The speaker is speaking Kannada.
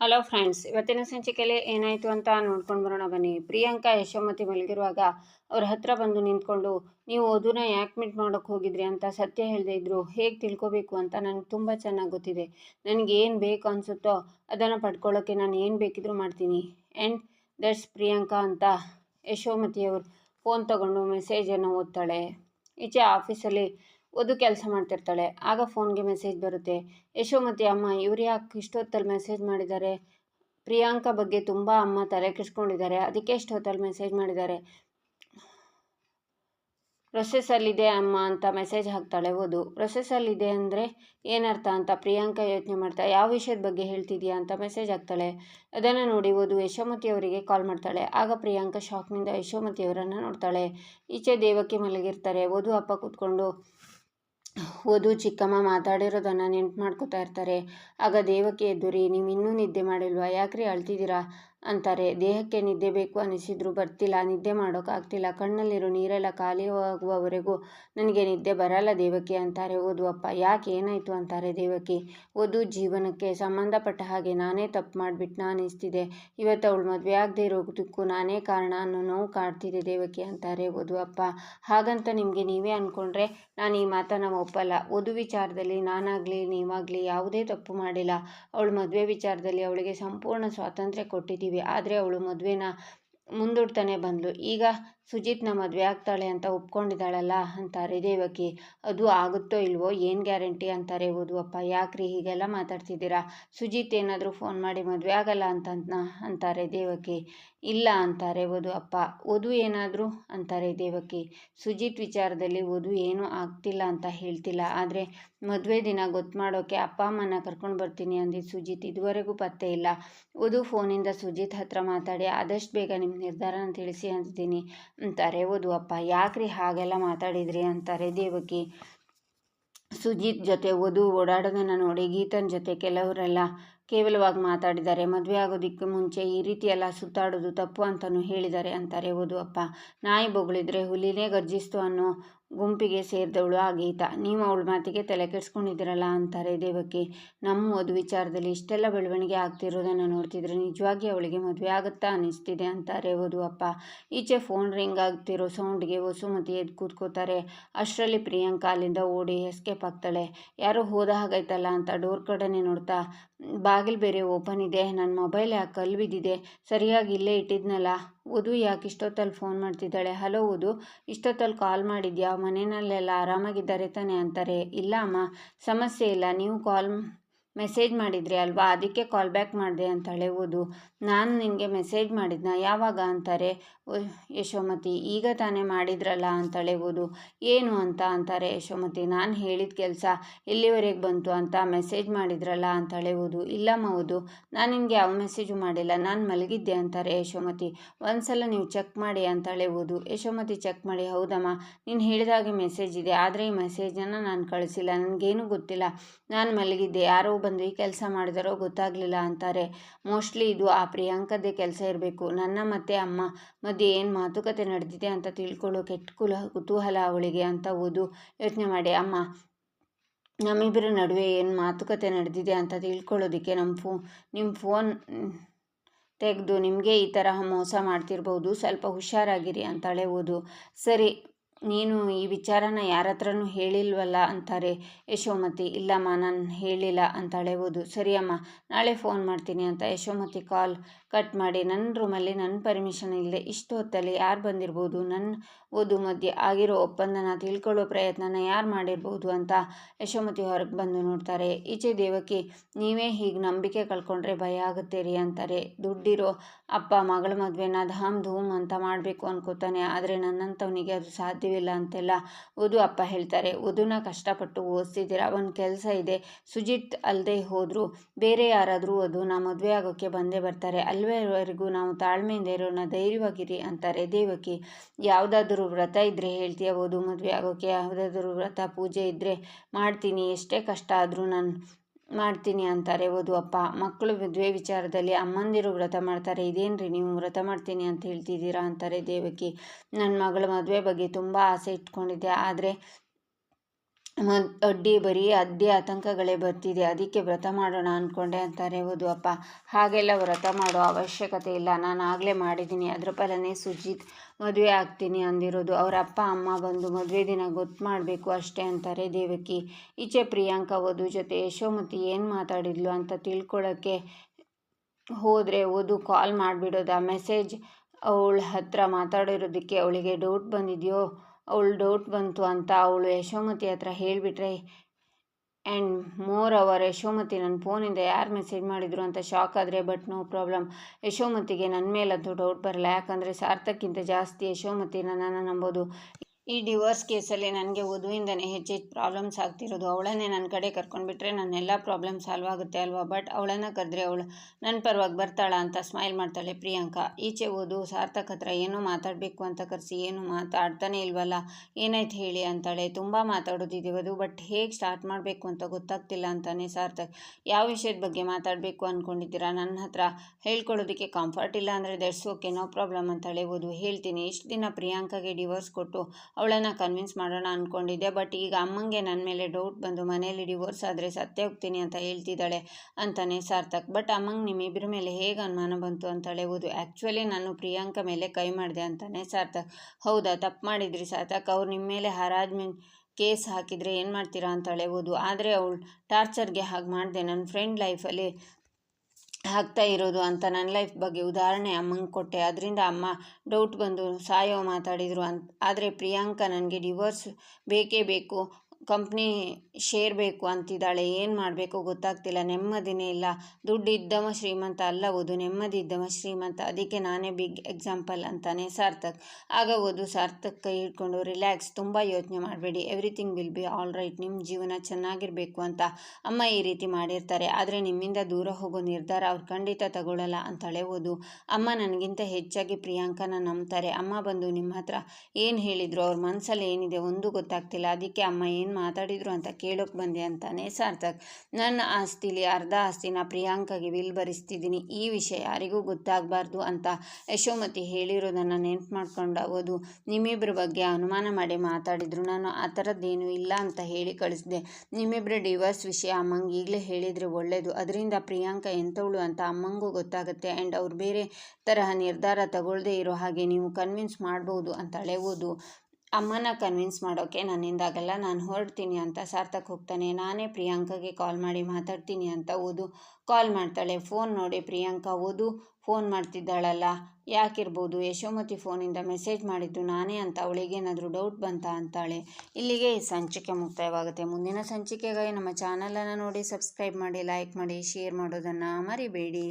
ಹಲೋ ಫ್ರೆಂಡ್ಸ್, ಇವತ್ತಿನ ಸಂಚಿಕೆಯಲ್ಲಿ ಏನಾಯಿತು ಅಂತ ನೋಡ್ಕೊಂಡು ಬರೋಣ ಬನ್ನಿ. ಪ್ರಿಯಾಂಕಾ, ಯಶೋಮತಿ ಮಲಗಿರುವಾಗ ಅವ್ರ ಹತ್ರ ಬಂದು ನಿಂತ್ಕೊಂಡು, ನೀವು ವಧುನ ಯಾಕೆ ಮೀಟ್ ಮಾಡೋಕ್ಕೆ ಹೋಗಿದ್ರಿ ಅಂತ ಸತ್ಯ ಹೇಳದೇ ಇದ್ರು, ಹೇಗೆ ತಿಳ್ಕೊಬೇಕು ಅಂತ ನನಗೆ ತುಂಬ ಚೆನ್ನಾಗಿ ಗೊತ್ತಿದೆ. ನನಗೆ ಏನು ಬೇಕು ಅನಿಸುತ್ತೋ ಅದನ್ನು ಪಡ್ಕೊಳ್ಳೋಕ್ಕೆ ನಾನು ಏನು ಬೇಕಿದ್ರೂ ಮಾಡ್ತೀನಿ. ಆ್ಯಂಡ್ ದಟ್ಸ್ ಪ್ರಿಯಾಂಕಾ ಅಂತ ಯಶೋಮತಿಯವರು ಫೋನ್ ತಗೊಂಡು ಮೆಸೇಜನ್ನು ಓದ್ತಾಳೆ. ಈಚೆ ಆಫೀಸಲ್ಲಿ ವಧು ಕೆಲಸ ಮಾಡ್ತಿರ್ತಾಳೆ. ಆಗ ಫೋನ್ಗೆ ಮೆಸೇಜ್ ಬರುತ್ತೆ. ಯಶೋಮತಿ, ಅಮ್ಮ, ಇವ್ರು ಯಾಕೆ ಇಷ್ಟೊತ್ತಲ್ಲಿ ಮೆಸೇಜ್ ಮಾಡಿದ್ದಾರೆ? ಪ್ರಿಯಾಂಕ ಬಗ್ಗೆ ತುಂಬ ಅಮ್ಮ ತಲೆ ಕೆಡ್ಸ್ಕೊಂಡಿದ್ದಾರೆ. ಅದಕ್ಕೆ ಇಷ್ಟೊತ್ತಲ್ಲಿ ಮೆಸೇಜ್ ಮಾಡಿದ್ದಾರೆ. ಪ್ರೊಸೆಸಲ್ಲಿದೆ ಅಮ್ಮ ಅಂತ ಮೆಸೇಜ್ ಹಾಕ್ತಾಳೆ ಓದು. ಪ್ರೊಸೆಸಲ್ಲಿದೆ ಅಂದರೆ ಏನರ್ಥ ಅಂತ ಪ್ರಿಯಾಂಕ ಯೋಚನೆ ಮಾಡ್ತಾ, ಯಾವ ವಿಷಯದ ಬಗ್ಗೆ ಹೇಳ್ತಿದ್ಯಾ? ಅಂತ ಮೆಸೇಜ್ ಹಾಕ್ತಾಳೆ. ಅದನ್ನು ನೋಡಿ ಓದು, ಯಶೋಮತಿ ಅವರಿಗೆ ಕಾಲ್ ಮಾಡ್ತಾಳೆ. ಆಗ ಪ್ರಿಯಾಂಕ ಶಾಕ್ನಿಂದ ಯಶೋಮತಿಯವರನ್ನು ನೋಡ್ತಾಳೆ. ಈಚೆ ದೇವಕ್ಕೆ ಮಲಗಿರ್ತಾರೆ. ಓದು, ಅಪ್ಪ ಕೂತ್ಕೊಂಡು ಓದು, ಚಿಕ್ಕಮ್ಮ ಮಾತಾಡಿರೋದನ್ನು ನೆನ್ಪು ಮಾಡ್ಕೋತಾ ಇರ್ತಾರೆ. ಆಗ ದೇವಕ್ಕೆ ಎದ್ದುರಿ ನೀವು ಇನ್ನೂ ನಿದ್ದೆ ಮಾಡಿಲ್ವಾ? ಯಾಕ್ರಿ ಅಳ್ತಿದ್ದೀರಾ? ಅಂತಾರೆ. ದೇಹಕ್ಕೆ ನಿದ್ದೆ ಬೇಕು ಅನಿಸಿದ್ರು ಬರ್ತಿಲ್ಲ, ನಿದ್ದೆ ಮಾಡೋಕ್ಕಾಗ್ತಿಲ್ಲ ಕಣ್ಣಲ್ಲಿರೋ ನೀರೆಲ್ಲ ಖಾಲಿ ಆಗುವವರೆಗೂ ನನಗೆ ನಿದ್ದೆ ಬರಲ್ಲ ದೇವಕಿ ಅಂತಾರೆ. ಓದುವಪ್ಪ ಯಾಕೆ ಏನಾಯಿತು ಅಂತಾರೆ ದೇವಕಿ ಓದು, ಜೀವನಕ್ಕೆ ಸಂಬಂಧಪಟ್ಟ ಹಾಗೆ ನಾನೇ ತಪ್ಪು ಮಾಡಿಬಿಟ್ಟು ಅನಿಸ್ತಿದೆ ಇವತ್ತು ಅವಳು ಮದುವೆ ಆಗದೆ ಇರೋದಕ್ಕೂ ನಾನೇ ಕಾರಣ ಅನ್ನೋ ನೋವು ಕಾಡ್ತಿದೆ ದೇವಕಿ ಅಂತಾರೆ. ಓದುವಪ್ಪ ಹಾಗಂತ ನಿಮಗೆ ನೀವೇ ಅಂದ್ಕೊಂಡ್ರೆ ನಾನು ಈ ಮಾತನ್ನು ಒಪ್ಪಲ್ಲ. ಓದು ವಿಚಾರದಲ್ಲಿ ನಾನಾಗಲಿ, ನೀವಾಗಲಿ ಯಾವುದೇ ತಪ್ಪು ಮಾಡಿಲ್ಲ. ಅವಳು ಮದುವೆ ವಿಚಾರದಲ್ಲಿ ಅವಳಿಗೆ ಸಂಪೂರ್ಣ ಸ್ವಾತಂತ್ರ್ಯ ಕೊಟ್ಟಿದ್ದೀವಿ. ಆದರೆ ಅವಳು ಮದುವೆನ ಮುಂದೂಡ್ತಾನೆ ಬಂದಳು ಈಗ ಸುಜಿತ್ನ ಮದುವೆ ಆಗ್ತಾಳೆ ಅಂತ ಒಪ್ಕೊಂಡಿದ್ದಾಳಲ್ಲ ಅಂತಾರೆ ದೇವಕಿ. ಅದು ಆಗುತ್ತೋ ಇಲ್ವೋ, ಏನು ಗ್ಯಾರಂಟಿ ಅಂತಾರೆ ಅಪ್ಪ ಯಾಕ್ರಿ ಹೀಗೆಲ್ಲ ಮಾತಾಡ್ತಿದ್ದೀರಾ? ಸುಜಿತ್ ಏನಾದರೂ ಫೋನ್ ಮಾಡಿ ಮದುವೆ ಆಗಲ್ಲ ಅಂತ ಅಂತಾರೆ ದೇವಕಿ. ಇಲ್ಲ ಅಂತಾರೆ ಓದು ಅಪ್ಪ ಓದು ಏನಾದರೂ ಅಂತಾರೆ ದೇವಕಿ. ಸುಜಿತ್ ವಿಚಾರದಲ್ಲಿ ಓದು ಏನೂ ಆಗ್ತಿಲ್ಲ ಅಂತ ಹೇಳ್ತಿಲ್ಲ. ಆದರೆ ಮದುವೆ ದಿನ ಗೊತ್ತು ಮಾಡೋಕ್ಕೆ ಅಪ್ಪ ಅಮ್ಮನ ಕರ್ಕೊಂಡು ಬರ್ತೀನಿ ಅಂದಿದ್ದು ಸುಜಿತ್. ಇದುವರೆಗೂ ಪತ್ತೆ ಇಲ್ಲ. ಓದು ಫೋನಿಂದ ಸುಜಿತ್ ಹತ್ರ ಮಾತಾಡಿ ಆದಷ್ಟು ಬೇಗ ನಿಮ್ಮ ನಿರ್ಧಾರನ ತಿಳಿಸಿ ಅಂತೀನಿ ಅಂತಾರೆ ಓದು ಅಪ್ಪ ಯಾಕ್ರಿ ಹಾಗೆಲ್ಲ ಮಾತಾಡಿದ್ರಿ? ಅಂತಾರೆ ದೇವಕಿ. ಸುಜಿತ್ ಜೊತೆ ವಧು ಓಡಾಡೋದನ್ನು ನೋಡಿ ಗೀತನ ಜೊತೆ ಕೆಲವರೆಲ್ಲ ಕೇವಲವಾಗಿ ಮಾತಾಡಿದ್ದಾರೆ. ಮದುವೆ ಆಗೋದಕ್ಕೆ ಮುಂಚೆ ಈ ರೀತಿ ಎಲ್ಲ ಸುತ್ತಾಡೋದು ತಪ್ಪು ಅಂತಲೂ ಹೇಳಿದ್ದಾರೆ ಅಂತಾರೆ ಓದುವಪ್ಪ. ನಾಯಿ ಬೊಗಳಿದ್ರೆ ಹುಲಿನೇ ಗರ್ಜಿಸ್ತು ಅನ್ನೋ ಗುಂಪಿಗೆ ಸೇರಿದವಳು. ಆ ಗೀತಾ, ನೀವು ಅವಳ ಮಾತಿಗೆ ತಲೆ ಕೆಡಿಸ್ಕೊಂಡಿದ್ದೀರಲ್ಲ ಅಂತಾರೆ ದೇವಕಿ. ನಮ್ಮ ಮದುವೆ ವಿಚಾರದಲ್ಲಿ ಇಷ್ಟೆಲ್ಲ ಬೆಳವಣಿಗೆ ಆಗ್ತಿರೋದನ್ನು ನೋಡ್ತಿದ್ರೆ ನಿಜವಾಗಿ ಅವಳಿಗೆ ಮದುವೆ ಆಗುತ್ತಾ ಅನ್ನಿಸ್ತಿದೆ ಅಂತಾರೆ ವಧು ಅಪ್ಪ. ಈಚೆ ಫೋನ್ ರಿಂಗ್ ಆಗ್ತಿರೋ ಸೌಂಡ್ಗೆ ವಸುಮತಿ ಎದ್ದು ಕೂತ್ಕೋತಾರೆ. ಅಷ್ಟರಲ್ಲಿ ಪ್ರಿಯಾಂಕಾ ಅಲ್ಲಿಂದ ಓಡಿ ಎಸ್ಕೇಪ್ ಆಗ್ತಾಳೆ. ಯಾರೋ ಹೋದ ಹಾಗೈತಲ್ಲ ಅಂತ ಡೋರ್ ಕಡೆನೇ ನೋಡ್ತಾ, ಬಾಗಿಲು ಬೇರೆ ಓಪನ್ ಇದೆ ನನ್ನ ಮೊಬೈಲ್ ಯಾಕೆ ಕಲ್ಲು ಬಿದ್ದಿದೆ ಸರಿಯಾಗಿ ಇಲ್ಲೇ ಇಟ್ಟಿದ್ನಲ್ಲ? ವಧು ಯಾಕೆ ಇಷ್ಟೊತ್ತಲ್ಲಿ ಫೋನ್ ಮಾಡ್ತಿದ್ದಾಳೆ. ಹಲೋ ವಧು ಇಷ್ಟೊತ್ತಲ್ಲಿ ಕಾಲ್ ಮಾಡಿದ್ಯಾ? ಮನೆಯಲ್ಲೆಲ್ಲ ಆರಾಮಾಗಿದ್ದಾರೆ ತಾನೆ ಅಂತಾರೆ. ಇಲ್ಲ ಅಮ್ಮ ಸಮಸ್ಯೆ ಇಲ್ಲ. ನೀವು ಕಾಲ್ ಮೆಸೇಜ್ ಮಾಡಿದ್ರಿ ಅಲ್ವಾ? ಅದಕ್ಕೆ ಕಾಲ್ ಬ್ಯಾಕ್ ಮಾಡಿದೆ ಅಂತಾಳೆ ಓದು ನಾನು ನಿನಗೆ ಮೆಸೇಜ್ ಮಾಡಿದ್ನ ಯಾವಾಗ ಅಂತಾರೆ? ಯಶೋಮತಿ, ಈಗ ತಾನೇ ಮಾಡಿದ್ರಲ್ಲ ಅಂತ ಓದು ಏನು ಅಂತ ಅಂತಾರೆ ಯಶೋಮತಿ. ನಾನು ಹೇಳಿದ ಕೆಲಸ ಇಲ್ಲಿವರೆಗೆ ಬಂತು ಅಂತ ಮೆಸೇಜ್ ಮಾಡಿದ್ರಲ್ಲ ಅಂತ ಓದು ಇಲ್ಲ ಮೌದು ನಾನು ನಿಮಗೆ ಯಾವ ಮೆಸೇಜು ಮಾಡಿಲ್ಲ. ನಾನು ಮಲಗಿದ್ದೆ ಅಂತಾರೆ ಯಶೋಮತಿ. ಒಂದ್ಸಲ ನೀವು ಚೆಕ್ ಮಾಡಿ ಅಂತ ಓದು ಯಶೋಮತಿ ಚೆಕ್ ಮಾಡಿ. ಹೌದಮ್ಮ, ನೀನು ಹೇಳಿದಾಗೆ ಮೆಸೇಜ್ ಇದೆ. ಆದರೆ ಈ ಮೆಸೇಜನ್ನು ನಾನು ಕಳಿಸಿಲ್ಲ. ನನಗೇನು ಗೊತ್ತಿಲ್ಲ. ನಾನು ಮಲಗಿದ್ದೆ. ಯಾರೋ ಬಂದು ಈ ಕೆಲಸ ಮಾಡಿದಾರೋ ಗೊತ್ತಾಗಲಿಲ್ಲ ಅಂತಾರೆ. ಮೋಸ್ಟ್ಲಿ ಇದು ಆ ಪ್ರಿಯಾಂಕದ್ದೇ ಕೆಲಸ ಇರಬೇಕು. ನನ್ನ ಮತ್ತು ಅಮ್ಮ ಮಧ್ಯೆ ಏನು ಮಾತುಕತೆ ನಡೆದಿದೆ ಅಂತ ತಿಳ್ಕೊಳ್ಳೋ ಕೆಟ್ಟ ಕುಲ, ಕುತೂಹಲ ಅವಳಿಗೆ ಅಂತ ಓದು ಯೋಚನೆ ಮಾಡಿ. ಅಮ್ಮ ನಮ್ಮಿಬ್ಬರ ನಡುವೆ ಏನು ಮಾತುಕತೆ ನಡೆದಿದೆ ಅಂತ ತಿಳ್ಕೊಳ್ಳೋದಕ್ಕೆ ನಮ್ಮ ಫೋ ನಿಮ್ಮ ಫೋನ್ ತೆಗೆದು ನಿಮಗೆ ಈ ತರಹ ಮೋಸ ಮಾಡ್ತಿರ್ಬೋದು. ಸ್ವಲ್ಪ ಹುಷಾರಾಗಿರಿ ಅಂತಾಳೆ ಓದು. ಸರಿ ನೀನು ಈ ವಿಚಾರನ ಯಾರ ಹತ್ರನೂ ಹೇಳಿಲ್ವಲ್ಲ ಅಂತಾರೆ. ಯಶೋಮತಿ, ಇಲ್ಲಮ್ಮ, ನಾನು ಹೇಳಿಲ್ಲ ಅಂತಾಳೆ. ಓದು ಸರಿಯಮ್ಮ ನಾಳೆ ಫೋನ್ ಮಾಡ್ತೀನಿ ಅಂತ ಯಶೋಮತಿ ಕಾಲ್ ಕಟ್ ಮಾಡಿ ನನ್ನ ರೂಮಲ್ಲಿ ನನ್ನ ಪರ್ಮಿಷನ್ ಇಲ್ಲದೆ ಇಷ್ಟು ಹೊತ್ತಲ್ಲಿ ಯಾರು ಬಂದಿರ್ಬೋದು? ನನ್ನ ಓದು ಮಧ್ಯೆ ಆಗಿರೋ ಒಪ್ಪಂದನ ತಿಳ್ಕೊಳ್ಳೋ ಪ್ರಯತ್ನನ ಯಾರು ಮಾಡಿರ್ಬೋದು ಅಂತ ಯಶೋಮತಿ ಹೊರಗೆ ಬಂದು ನೋಡ್ತಾರೆ. ಈಚೆ ದೇವಕ್ಕೆ ನೀವೇ ಹೀಗೆ ನಂಬಿಕೆ ಕಳ್ಕೊಂಡ್ರೆ ಭಯ ಆಗುತ್ತೆ ರೀ ಅಂತಾರೆ. ದುಡ್ಡಿರೋ ಅಪ್ಪ, ಮಗಳ ಮದುವೆನ ಧಾಮ್ ಧೂಮ್ ಅಂತ ಮಾಡಬೇಕು ಅನ್ಕೋತಾನೆ. ಆದರೆ ನನ್ನಂಥವನಿಗೆ ಅದು ಸಾಧ್ಯವಿಲ್ಲ ಅಂತೆಲ್ಲ ಓದು ಅಪ್ಪ ಹೇಳ್ತಾರೆ. ಓದುನ ಕಷ್ಟಪಟ್ಟು ಓದಿಸಿದ್ದೀರ? ಒಂದು ಕೆಲಸ ಇದೆ. ಸುಜಿತ್ ಅಲ್ಲದೆ ಹೋದರೂ. ಬೇರೆ ಯಾರಾದರೂ ನಾ ಮದುವೆ ಆಗೋಕ್ಕೆ ಬಂದೇ ಬರ್ತಾರೆ. ಅಲ್ಲಿವರೆಗೂ ನಾವು ತಾಳ್ಮೆಯಿಂದ ಇರೋಣ ಧೈರ್ಯವಾಗಿರಿ ಅಂತಾರೆ. ದೇವಕಿ, ಯಾವುದಾದ್ರೂ ವ್ರತ ಇದ್ದರೆ ಹೇಳ್ತೀಯ ಓದು ಮದುವೆ ಆಗೋಕ್ಕೆ ಯಾವುದಾದ್ರೂ ವ್ರತ, ಪೂಜೆ ಇದ್ದರೆ ಮಾಡ್ತೀನಿ. ಎಷ್ಟೇ ಕಷ್ಟ ಆದರೂ ನಾನು ಮಾಡ್ತೀನಿ ಅಂತಾರೆ ಅಪ್ಪ ಮಕ್ಕಳು ಮದುವೆ ವಿಚಾರದಲ್ಲಿ ಅಮ್ಮಂದಿರು ವ್ರತ ಮಾಡ್ತಾರೆ, ಇದೇನ್ರಿ ನೀವು ವ್ರತ ಮಾಡ್ತೀನಿ ಅಂತ ಹೇಳ್ತಿದ್ದೀರಾ? ಅಂತಾರೆ ದೇವಕಿ. ನನ್ನ ಮಗಳ ಮದುವೆ ಬಗ್ಗೆ ತುಂಬ ಆಸೆ ಇಟ್ಕೊಂಡಿದ್ದೆ. ಆದರೆ ಅಡ್ಡಿ ಬರೀ ಅಡ್ಡಿ ಆತಂಕಗಳೇ ಬರ್ತಿದೆ. ಅದಕ್ಕೆ ವ್ರತ ಮಾಡೋಣ ಅಂದ್ಕೊಂಡೆ ಅಂತಾರೆ ವಧು ಅಪ್ಪ, ಹಾಗೆಲ್ಲ ವ್ರತ ಮಾಡೋ ಅವಶ್ಯಕತೆ ಇಲ್ಲ. ನಾನು ಆಗಲೇ ಮಾಡಿದ್ದೀನಿ. ಅದ್ರ ಫಲನೇ ಸುಜಿತ್ ಮದುವೆ ಆಗ್ತೀನಿ ಅಂದಿರೋದು. ಅವರ ಅಪ್ಪ, ಅಮ್ಮ ಬಂದು ಮದುವೆ ದಿನ ಗೊತ್ತು ಮಾಡಬೇಕು ಅಷ್ಟೇ ಅಂತಾರೆ ದೇವಕಿ. ಈಚೆ ಪ್ರಿಯಾಂಕಾ ವಧು ಜೊತೆ ಯಶೋಮತಿ ಏನು ಮಾತಾಡಿದ್ಲು ಅಂತ ತಿಳ್ಕೊಳ್ಳೋಕ್ಕೆ ಹೋದರೆ ವಧು ಕಾಲ್ ಮಾಡಿಬಿಡೋದು. ಮೆಸೇಜ್ ಅವಳ ಹತ್ರ ಮಾತಾಡಿರೋದಕ್ಕೆ ಅವಳಿಗೆ ಡೌಟ್ ಬಂದಿದೆಯೋ ಅವಳು ಡೌಟ್ ಬಂತು ಅಂತ ಅವಳು ಯಶೋಮತಿ ಹತ್ರ ಹೇಳಿಬಿಟ್ರೆ ಆ್ಯಂಡ್ ಮೋರ್ ಅವರ್ ಯಶೋಮತಿ ನನ್ನ ಫೋನಿಂದ ಯಾರು ಮೆಸೇಜ್ ಮಾಡಿದರು ಅಂತ ಶಾಕ್ ಆದರೆ ಬಟ್ ನೋ ಪ್ರಾಬ್ಲಮ್ ಯಶೋಮತಿಗೆ ನನ್ನ ಮೇಲಂತೂ ಡೌಟ್ ಬರಲ್ಲ ಯಾಕಂದರೆ ಸಾರ್ಥಕ್ಕಿಂತ ಜಾಸ್ತಿ ಯಶೋಮತಿ ನನ್ನನ್ನು ನಂಬೋದು. ಈ ಡಿವೋರ್ಸ್ ಕೇಸಲ್ಲಿ ನನಗೆ ವಧುವಿಂದನೇ ಹೆಚ್ಚೆಚ್ಚು ಪ್ರಾಬ್ಲಮ್ಸ್ ಆಗ್ತಿರೋದು. ಅವಳನ್ನೇ ನನ್ನ ಕಡೆ ಕರ್ಕೊಂಡ್ಬಿಟ್ರೆ ನನ್ನೆಲ್ಲ ಪ್ರಾಬ್ಲಮ್ ಸಾಲ್ವ್ ಆಗುತ್ತೆ ಅಲ್ವಾ? ಬಟ್ ಅವಳನ್ನು ಕರೆದ್ರೆ ಅವಳು ನನ್ನ ಪರವಾಗಿ ಬರ್ತಾಳ ಅಂತ ಸ್ಮೈಲ್ ಮಾಡ್ತಾಳೆ ಪ್ರಿಯಾಂಕಾ. ಈಚೆ ಓದು ಸಾರ್ಥಕ್ ಹತ್ರ ಏನೋ ಮಾತಾಡಬೇಕು ಅಂತ ಕರೆಸಿ, ಏನು ಮಾತಾಡ್ತಾನೆ ಇಲ್ವಲ್ಲ? ಏನಾಯ್ತು ಹೇಳಿ ಅಂತಾಳೆ. ತುಂಬ ಮಾತಾಡೋದಿದೆ ವಧು ಬಟ್ ಹೇಗೆ ಸ್ಟಾರ್ಟ್ ಮಾಡಬೇಕು ಅಂತ ಗೊತ್ತಾಗ್ತಿಲ್ಲ ಅಂತಾನೆ ಸಾರ್ಥಕ್. ಯಾವ ವಿಷಯದ ಬಗ್ಗೆ ಮಾತಾಡಬೇಕು ಅಂದ್ಕೊಂಡಿದ್ದೀರಾ ನನ್ನ ಹತ್ರ ಹೇಳ್ಕೊಡೋದಕ್ಕೆ ಕಂಫರ್ಟ್ ಇಲ್ಲ ಅಂದರೆ ದಟ್ಸ್ ಓಕೆ ನೋ ಪ್ರಾಬ್ಲಮ್ ಅಂತಾಳೆ ಓದು ಹೇಳ್ತೀನಿ, ಇಷ್ಟು ದಿನ ಪ್ರಿಯಾಂಕಾಗೆ ಡಿವೋರ್ಸ್ ಕೊಟ್ಟು ಅವಳನ್ನು ಕನ್ವಿನ್ಸ್ ಮಾಡೋಣ ಅಂದ್ಕೊಂಡಿದ್ದೆ ಬಟ್ ಈಗ ಅಮ್ಮಂಗೆ ನನ್ನ ಮೇಲೆ ಡೌಟ್ ಬಂದು ಮನೇಲಿ ಡಿವೋರ್ಸ್ ಆದರೆ ಸತ್ಯ ಹೋಗ್ತೀನಿ ಅಂತ ಹೇಳ್ತಿದ್ದಾಳೆ ಅಂತಾನೆ ಸಾರ್ಥಕ್. ಬಟ್ ಅಮ್ಮಂಗೆ ನಿಮ್ಮಿಬ್ಬರ ಮೇಲೆ ಹೇಗೆ ಅನುಮಾನ ಬಂತು ಅಂತ ಹೇಳುವುದು ಆ್ಯಕ್ಚುಲಿ ನಾನು ಪ್ರಿಯಾಂಕ ಮೇಲೆ ಕೈ ಮಾಡಿದೆ ಅಂತಾನೆ ಸಾರ್ಥಕ್. ಹೌದಾ, ತಪ್ಪು ಮಾಡಿದ್ರಿ ಸಾರ್ಥಕ್. ಅವ್ರು ನಿಮ್ಮ ಮೇಲೆ ಹರಾಜ್ಮೆಂಟ್ ಕೇಸ್ ಹಾಕಿದರೆ ಏನು ಮಾಡ್ತೀರಾ ಅಂತ ಹೇಳುವುದು ಆದರೆ ಅವಳು ಟಾರ್ಚರ್ಗೆ ಹಾಗೆ ಮಾಡಿದೆ. ನನ್ನ ಫ್ರೆಂಡ್ ಲೈಫಲ್ಲಿ ಆಗ್ತಾ ಇರೋದು ಅಂತ ನನ್ನ ಲೈಫ್ ಬಗ್ಗೆ ಉದಾಹರಣೆ ಅಮ್ಮಂಗೆ ಕೊಟ್ಟೆ. ಅದರಿಂದ ಅಮ್ಮ ಡೌಟ್ ಬಂದು ಸಾಯೋ ಮಾತಾಡಿದರು ಅಂತ. ಆದರೆ ಪ್ರಿಯಾಂಕಾ ನನಗೆ ಡಿವೋರ್ಸ್ ಬೇಕೇ ಬೇಕು. ಕಂಪ್ನಿ ಶೇರ್ ಬೇಕು ಅಂತಿದ್ದಾಳೆ, ಏನು ಮಾಡಬೇಕು ಗೊತ್ತಾಗ್ತಿಲ್ಲ, ನೆಮ್ಮದಿನೇ ಇಲ್ಲ. ದುಡ್ಡು ಇದ್ದವ ಶ್ರೀಮಂತ ಅಲ್ಲ ಓದು ನೆಮ್ಮದಿ ಇದ್ದವ ಶ್ರೀಮಂತ. ಅದಕ್ಕೆ ನಾನೇ ಬಿಗ್ ಎಕ್ಸಾಂಪಲ್ ಅಂತಾನೆ ಸಾರ್ಥಕ್. ಆಗ ಓದು, ಸಾರ್ಥಕ್ ಕೈ ಹಿಡ್ಕೊಂಡು ರಿಲ್ಯಾಕ್ಸ್ ತುಂಬ ಯೋಚನೆ ಮಾಡಬೇಡಿ. Everything will be all right ನಿಮ್ಮ ಜೀವನ ಚೆನ್ನಾಗಿರಬೇಕು ಅಂತ ಅಮ್ಮ ಈ ರೀತಿ ಮಾಡಿರ್ತಾರೆ. ಆದರೆ ನಿಮ್ಮಿಂದ ದೂರ ಹೋಗೋ ನಿರ್ಧಾರ ಅವ್ರು ಖಂಡಿತ ತಗೊಳ್ಳಲ್ಲ ಅಂತಾಳೆ ಓದು. ಅಮ್ಮ ನನಗಿಂತ ಹೆಚ್ಚಾಗಿ ಪ್ರಿಯಾಂಕನ ನಂಬ್ತಾರೆ. ಅಮ್ಮ ಬಂದು ನಿಮ್ಮ ಹತ್ರ ಏನು ಹೇಳಿದರು, ಅವ್ರ ಮನಸ್ಸಲ್ಲಿ ಏನಿದೆ ಒಂದು ಗೊತ್ತಾಗ್ತಿಲ್ಲ. ಅದಕ್ಕೆ ಅಮ್ಮ ಏನು ಮಾತಾಡಿದ್ರು ಅಂತ ಕೇಳೋಕೆ ಬಂದೆ ಅಂತಾನೆ ಸಾರ್ಥಕ್. ನನ್ನ ಆಸ್ತಿಲಿ ಅರ್ಧ ಆಸ್ತಿನ ಪ್ರಿಯಾಂಕಾಗೆ ವಿಲ್ ಭರಿಸ್ತಿದ್ದೀನಿ ಈ ವಿಷಯ ಯಾರಿಗೂ ಗೊತ್ತಾಗಬಾರ್ದು ಅಂತ ಯಶೋಮತಿ ಹೇಳಿರೋದನ್ನು ನೆನ್ಪು ಮಾಡ್ಕೊಂಡು ಓದು ನಿಮ್ಮಿಬ್ಬರ ಬಗ್ಗೆ ಅನುಮಾನ ಮಾಡಿ ಮಾತಾಡಿದ್ರು. ನಾನು ಆ ಥರದ್ದೇನು ಇಲ್ಲ ಅಂತ ಹೇಳಿ ಕಳಿಸಿದೆ. ನಿಮ್ಮಿಬ್ಬರ ಡಿವೋರ್ಸ್ ವಿಷಯ ಅಮ್ಮಂಗೆ ಈಗಲೇ ಹೇಳಿದರೆ ಒಳ್ಳೆಯದು ಅದರಿಂದ ಪ್ರಿಯಾಂಕಾ ಎಂಥವಳು ಅಂತ ಅಮ್ಮಂಗೂ ಗೊತ್ತಾಗುತ್ತೆ ಆ್ಯಂಡ್ ಅವ್ರು ಬೇರೆ ತರಹ ನಿರ್ಧಾರ ತಗೊಳ್ಳದೇ ಇರೋ ಹಾಗೆ ನೀವು ಕನ್ವಿನ್ಸ್ ಮಾಡ್ಬೋದು ಅಂತ ಓದು ಅಮ್ಮನ ಕನ್ವಿನ್ಸ್ ಮಾಡೋಕ್ಕೆ ನನ್ನಿಂದಾಗಲ್ಲ ನಾನು ಹೊರಡ್ತೀನಿ ಅಂತ ಸಾರ್ಥಕ್ ಹೋಗ್ತಾನೆ. ನಾನೇ ಪ್ರಿಯಾಂಕಾಗೆ ಕಾಲ್ ಮಾಡಿ ಮಾತಾಡ್ತೀನಿ ಅಂತ ಓದು. ಕಾಲ್ ಮಾಡ್ತಾಳೆ. ಫೋನ್ ನೋಡಿ ಪ್ರಿಯಾಂಕಾ ಓದು. ಫೋನ್ ಮಾಡ್ತಿದ್ದಾಳಲ್ಲ. ಯಾಕಿರ್ಬೋದು? ಯಶೋಮತಿ ಫೋನಿಂದ ಮೆಸೇಜ್ ಮಾಡಿದ್ದು ನಾನೇ ಅಂತ ಅವಳಿಗೇನಾದರೂ ಡೌಟ್ ಬಂತಾ ಅಂತಾಳೆ. ಇಲ್ಲಿಗೆ ಈ ಸಂಚಿಕೆ ಮುಕ್ತಾಯವಾಗುತ್ತೆ. ಮುಂದಿನ ಸಂಚಿಕೆಗಾಗಿ ನಮ್ಮ ಚಾನಲನ್ನು ನೋಡಿ ಸಬ್ಸ್ಕ್ರೈಬ್ ಮಾಡಿ ಲೈಕ್ ಮಾಡಿ ಶೇರ್ ಮಾಡೋದನ್ನು ಮರಿಬೇಡಿ.